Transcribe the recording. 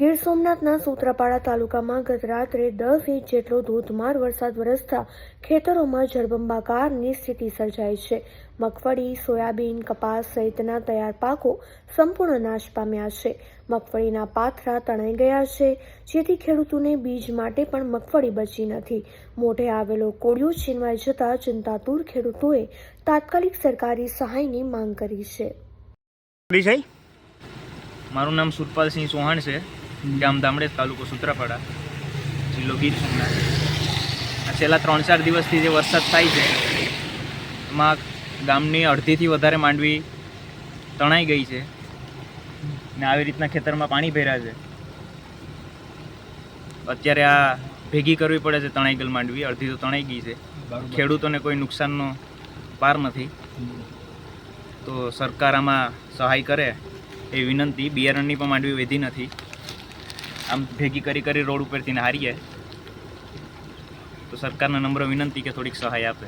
ગીર સોમનાથના સૂત્રાપાડા તાલુકામાં ગત રાત્રે દસ ઇંચ જેટલો ધોધમાર વરસાદ વરસતા ખેતરોમાં જળબંબાકારની સ્થિતિ સર્જાઈ છે. મગફળી સોયાબીન કપાસ સહિતના તૈયાર પાકો સંપૂર્ણ નાશ પામ્યા છે. મગફળીના પાથરા તણાઈ ગયા છે જેથી ખેડૂતોને બીજ માટે પણ મગફળી બચી નથી. મોઢે આવેલો કોળિયો છીનવાઈ જતા ચિંતાતુર ખેડૂતોએ તાત્કાલિક સરકારી સહાયની માંગ કરી છે. મારું નામ સુરપાલસિંહ ચૌહાણ છે. ગામ દામડેજ તાલુકો સુત્રાપાડા જિલ્લો ગીર સોમનાથ. આ છેલ્લા ત્રણ ચાર દિવસથી જે વરસાદ થાય છે એમાં ગામની અડધીથી વધારે માંડવી તણાઈ ગઈ છે ને આવી રીતના ખેતરમાં પાણી ભર્યા છે. અત્યારે આ ભેગી કરવી પડે છે તણાઈ ગયેલ માંડવી અડધી તો તણાઈ ગઈ છે. ખેડૂતોને કોઈ નુકસાનનો પાર નથી. તો સરકાર આમાં સહાય કરે એ વિનંતી બિયારણની પણ માંડવી વેધી નથી. આમ ભેગી કરી કરી રોડ ઉપરથી હારીએ. તો સરકારના નમ્ર વિનંતી કે થોડીક સહાય આપે.